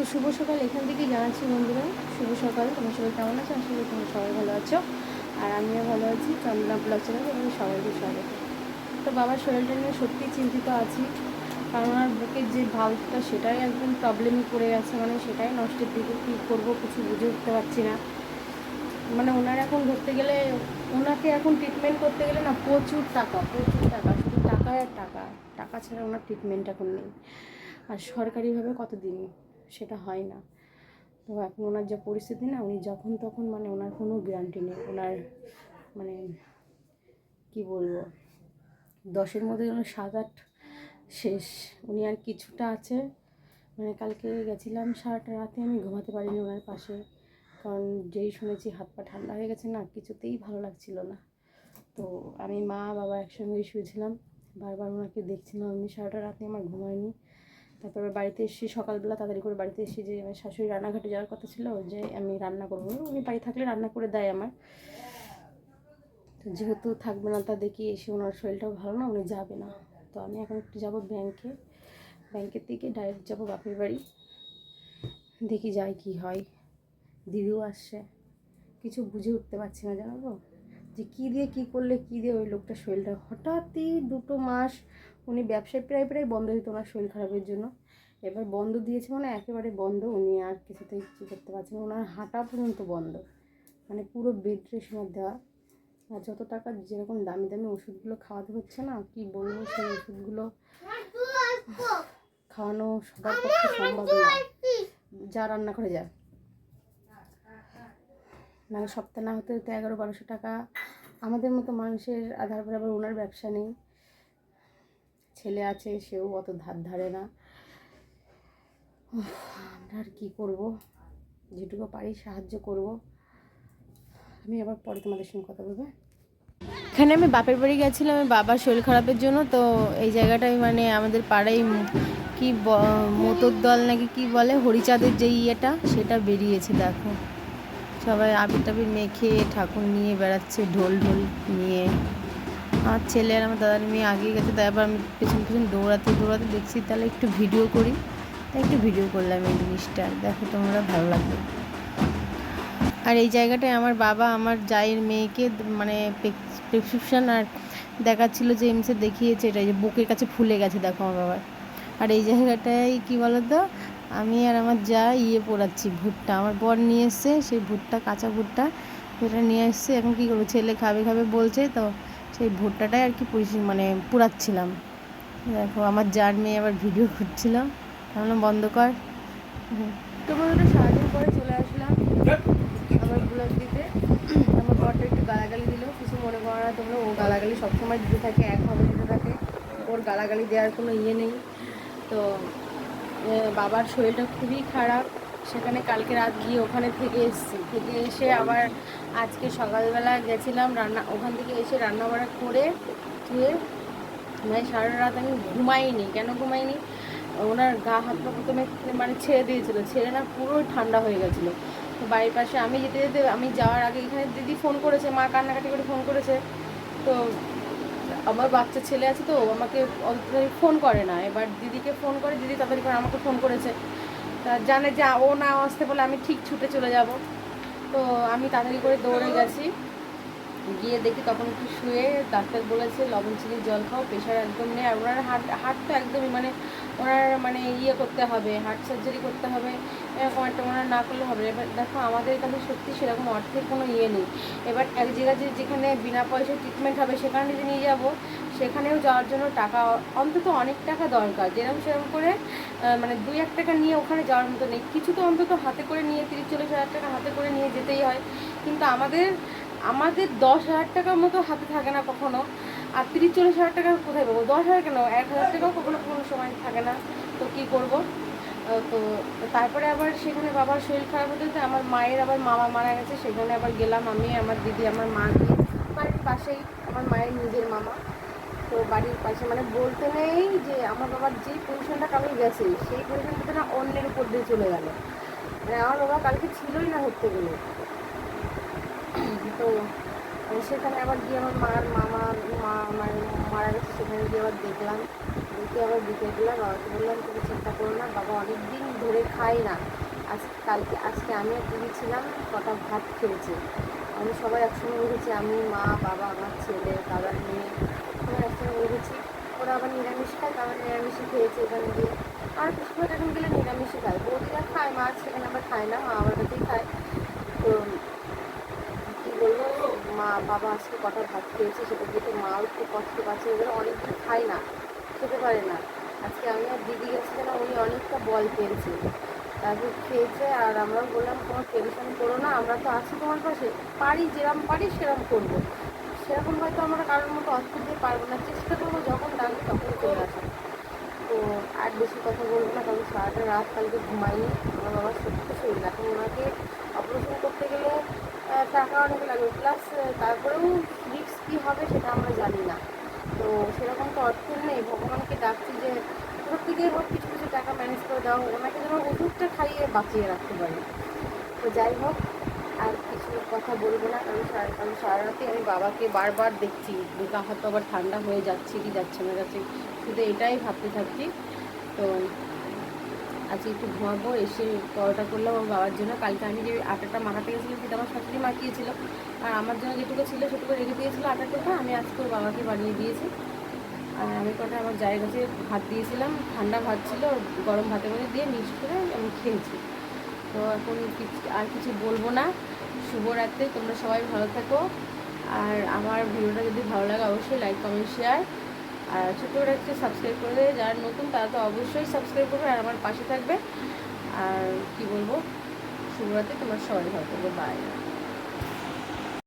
তো শুভ সকাল, এখান থেকেই জানাচ্ছি বন্ধুরা। শুভ সকাল, তোমার সবাই কেমন আছো? আশা করি তোমরা সবাই ভালো আছো। আর আমিও ভালো আছি চন্দনা ব্লগ চ্যানেল তোমাদের সবাইকে স্বাগত। তো বাবার শরীরটা নিয়ে সত্যিই চিন্তিত আছি, কারণ ওনার বুকের যে ভালটা সেটাই একদম প্রবলেমই পড়ে গেছে। মানে সেটাই নষ্টের দিকে কী করব কিছু বুঝে উঠতে পারছি না। মানে ওনার এখন ধরতে গেলে, ওনাকে এখন ট্রিটমেন্ট করতে গেলে না প্রচুর টাকা প্রচুর টাকা, শুধু টাকা আর টাকা। টাকা ছাড়া ওনার ট্রিটমেন্ট এখন নেই। আর সরকারিভাবে কতদিন সেটা হয় না। তো এখন ওনার যে পরিস্থিতি না, উনি যখন তখন মানে ওনার কোনো গ্যারান্টি নেই। ওনার মানে কি বলব, দশের মধ্যে যেন সাত আট শেষ। উনি আর কিছুটা আছে। মানে কালকে গেছিলাম সারাটা রাতে, আমি ঘুমাতে পারিনি ওনার পাশে। কারণ যেই শুনেছি হাত পা ঠান্ডা হয়ে গেছে না, কিছুতেই ভালো লাগছিল না। তো আমি মা, বাবা একসঙ্গেই শুয়েছিলাম। বারবার ওনাকে দেখছিলাম। আমি সারাটা রাতে আমার ঘুমায়নি তারপরে বাড়িতে এসে সকালবেলা তাড়াতাড়ি করে বাড়িতে এসে যে আমার শাশুড়ি রান্নাঘাটে যাওয়ার কথা ছিল, যে আমি রান্না করব। উনি বাড়ি থাকলে রান্না করে দেয় আমার। তো যেহেতু থাকবে না, তা দেখি এসে ওনার শরীরটাও ভালো না, উনি যাবে না। তো আমি এখন একটু যাব ব্যাংকে। ব্যাংকের থেকে ডাইরেক্ট যাব বাপের বাড়ি। দেখি যাই কি হয়। দিদিও আসছে। কিছু বুঝে উঠতে পারছি না জানাব যে কী দিয়ে কী করলে কী দিয়ে ওই লোকটা শরীরটা? হঠাৎই দুটো মাস উনি ব্যবসায় প্রায় প্রায় বন্ধ দিত ওনার শরীর খারাপের জন্য। এবার বন্ধ দিয়েছে মানে একেবারে বন্ধ, উনি আর কিছুতেই কিছু করতে পারছেন ওনার হাঁটা পর্যন্ত বন্ধ। মানে পুরো বেড রেশমার দেওয়া। আর যত টাকা যেরকম দামি দামি ওষুধগুলো খাওয়াতে হচ্ছে না, কি বলব সেই ওষুধগুলো খাওয়ানো সবার পক্ষে সম্ভব না। যা রান্না করে যা। মানে সপ্তাহ না হতে হতে এগারো বারোশো টাকা। আমাদের মতো মানুষের আধার পরে আবার ওনার ব্যবসা নেই। ছেলে আছে, সেও অত ধার ধারে না। আমরা আর কী করব? যেটুকু পারি সাহায্য করব। আমি আবার পরে তোমাদের সঙ্গে কথা বলব। এখানে আমি বাপের বাড়ি গেছিলাম আমার বাবার শরীর খারাপের জন্য, তো এই জায়গাটায় মানে আমাদের পাড়ায় কি মোতর দল নাকি কি বলে, হরিচাঁদের যে ইয়েটা, সেটা বেরিয়েছে, দেখো। সবাই আবির টাবির মেখে ঠাকুর নিয়ে বেড়াচ্ছে, ঢোল ঢোল নিয়ে। আমার ছেলে আর আমার দাদার মেয়ে আগে গেছে, তাই আবার আমি পেছন পেছন দৌড়াতে দৌড়াতে দেখছি, তাহলে একটু ভিডিও করি। তাই একটু ভিডিও করলাম এই জিনিসটা, দেখো তোমরা ভালো লাগবে। আর এই জায়গাটায় আমার বাবা, আমার জায়ের মেয়েকে মানে প্রেসক্রিপশান আর দেখাচ্ছিল যে এমসে দেখিয়েছে এটা যে বুকের কাছে ফুলে গেছে, দেখো আমার বাবার। আর এই জায়গাটায় কি বলতো? আমি আর আমার যা ইয়ে পোড়াচ্ছি, ভুট্টা। আমার বর নিয়ে এসছে, সেই ভুট্টা, কাঁচা ভুট্টা, সেটা নিয়ে এসছে। এখন কী করব? ছেলে খাবে খাবে বলছে, তো সেই ভুট্টাটাই আর কি মানে পোড়াচ্ছিলাম দেখো, আমার যার মেয়ে আবার ভিডিও করছিল ভাবলাম বন্ধ কর। তো বন্ধুরা, সারাদিন পরে চলে আসলাম। আমার ব্লগ দিতে। আমার বরটা একটু গালাগালি দিল। কিছু মনে করো না তোমরা, ও গালাগালি সবসময় দিতে থাকে একভাবে দিতে থাকে। ওর গালাগালি দেওয়ার কোনো ইয়ে নেই। তো বাবার শরীরটা খুবই খারাপ। সেখানে কালকে রাত গিয়ে ওখানে থেকে এসেছি। থেকে এসে আবার আজকে সকালবেলা গেছিলাম রান্না, ওখান থেকে এসে রান্না বান্না করে ধুয়ে মানে সারা রাত আমি ঘুমাইনি। কেন ঘুমাইনি? ওনার গা হাত পা প্রথমে মানে ছেড়ে দিয়েছিল। ছেড়ে না পুরো ঠান্ডা হয়ে গেছিল। তো বাড়ির পাশে আমি যেতে যেতে, আমি যাওয়ার আগে এখানে দিদি ফোন করেছে, মা কান্নাকাটি করে ফোন করেছে। তো আমার বাচ্চা ছেলে আছে তো আমাকে অত ফোন করে না। এবার দিদিকে ফোন করে, দিদি তাড়াতাড়ি করে আমাকে ফোন করেছে। তা জানে যে ও না আসতে বলে আমি ঠিক ছুটে চলে যাব। তো আমি তাড়াতাড়ি করে দৌড়ে গেছি। গিয়ে দেখি তখন একটু শুয়ে ডাক্তার বলেছে, লবণ চিনির জল খাও, প্রেশার একদম নেই। আর ওনার হার্ট হার্ট তো একদমই মানে ওনার মানে ইয়ে করতে হবে, হার্ট সার্জারি করতে হবে, এরকম একটা ওনার না করলে হবে। এবার দেখো আমাদের কাছে সত্যি সেরকম অর্থের কোনো ইয়ে নেই। এবার এক জায়গায় যেখানে বিনা পয়সায় ট্রিটমেন্ট হবে, সেখানে যদি নিয়ে যাব সেখানেও যাওয়ার জন্য টাকা, অন্তত অনেক টাকা দরকার। যেরকম সেরকম করে মানে দুই এক টাকা নিয়ে ওখানে যাওয়ার মতো নেই। কিছু তো অন্তত হাতে করে নিয়ে তিরিশ চল্লিশ হাজার টাকা হাতে করে নিয়ে যেতেই হয়। কিন্তু আমাদের আমাদের দশ হাজার টাকার মতো হাতে থাকে না কখনো। আর তিরিশ চল্লিশ হাজার টাকা কোথায় পাবো? দশ হাজার কেন? এক হাজার টাকাও কখনো কোনো সময় থাকে না। তো কী করব? তো তারপরে আবার সেখানে বাবার শরীর খারাপ হতে হতে আমার মায়ের আবার মামা মারা গেছে। সেখানে আবার গেলাম আমি, আমার দিদি, আমার মা, বাড়ির পাশেই আমার মায়ের নিজের মামা। তো বাড়ির পাশে মানে বলতে নেই যে আমার বাবার যে পজিশনটা কালকে গেছে, সেই পজিশনটা না অন্যের উপর দিয়ে চলে গেল। মানে আমার বাবা কালকে ছিলই না ধরতে গেলে। তো সেখানে আবার গিয়ে আমার মার মামা, মা মানে মারা গেছে, সেখানে গিয়ে আবার দেখলাম। দেখে আবার গেলাম বাবাকে বললাম, তুমি চিন্তা করো না, বাবা অনেক দিন ধরে খাই না। আজ, কালকে, আজকে আমি আর দিদি ছিলাম, কটা ভাত খেয়েছি। আমি সবাই একসঙ্গে বসেছি, আমি, মা, বাবা, আমার ছেলে দাদার মেয়ে সবাই একসঙ্গে বসেছি ওরা আবার নিরামিষ খায় নিরামিষই খেয়েছে এখানে গিয়ে। আর কিছু এখন গেলে নিরামিষই খায় বৌদিরা খায় মাছ সেখানে আবার খায় না, মা আমার কাছেই খায়। তো কী বলব, মা, বাবা আজকে কটা ভাত খেয়েছে সেটা দেখে মাও একটু কষ্ট পাচ্ছে, এগুলো অনেকদিন খায় না, খেতে পারে না। আজকে আমি আর দিদি গেছি গেছিলাম উনি অনেকটা বল পেয়েছে। তারপর খেয়েছে আর আমরাও বললাম কোনো টেনশন করো না, আমরা তো আছি তোমার পাশে। পারি যেরকম পারি সেরকম করব। সেরকম হয়তো আমরা কারোর মতো দিয়ে পারব না, চেষ্টা করব যখন ডাকবে তখন চলে আসা তো আর বেশি কথা বলব না, কারণ সারাটা রাত কালকে ঘুমাইনি। আমার বাবার সত্যি শরীর এখন ওনাকে অপারেশন করতে গেলে টাকা অনেক লাগবে প্লাস তারপরেও রিক্স কী হবে সেটা আমরা জানি না। তো সেরকম তো অর্থ নেই। ভগবানকে ডাকছি যে কোথাও থেকে হোক কিছু কিছু টাকা ম্যানেজ করে দাও। ওনাকে যেন ওষুধটা খাইয়ে বাঁচিয়ে রাখতে পারি। তো যাই হোক আর কিছু কথা বলব না, কারণ কারণ সারা রাতে আমি বাবাকে বারবার দেখছি। গা হাত আবার ঠান্ডা হয়ে যাচ্ছে, কি যাচ্ছে না যাচ্ছে, শুধু এটাই ভাবতে থাকছি। তো আজকে একটু ঘুমাবো, এসে পরোটা করলাম আমার বাবার জন্য। কালকে আমি যে আটাটা মাখাতে গেছিলাম, সেটা আমার শাশুড়ি মাখিয়েছিল। আর আমার জন্য যেটুকু ছিল, সেটুকু রেখে দিয়েছিল আটাটা। আমি আজকে বাবাকে বানিয়ে দিয়েছি। আর আমি কটা আমার জায়ের কাছে ভাত দিয়েছিলাম। ঠান্ডা ভাত ছিল, গরম ভাতের মধ্যে দিয়ে মিক্সড করে আমি খেয়েছি। তো এখন আর কিছু বলব না। শুভরাত্রি, তোমরা সবাই ভালো থাকো। আর আমার ভিডিওটা যদি ভালো লাগে, অবশ্যই লাইক কমেন্ট শেয়ার আর ছোটো করে একটু সাবস্ক্রাইব করে যারা নতুন, তারা তো অবশ্যই সাবস্ক্রাইব করবে আর আমার পাশে থাকবে। আর কি বলব? শুভরাত্রি, তোমরা সবাই ভালো থাকবে বাই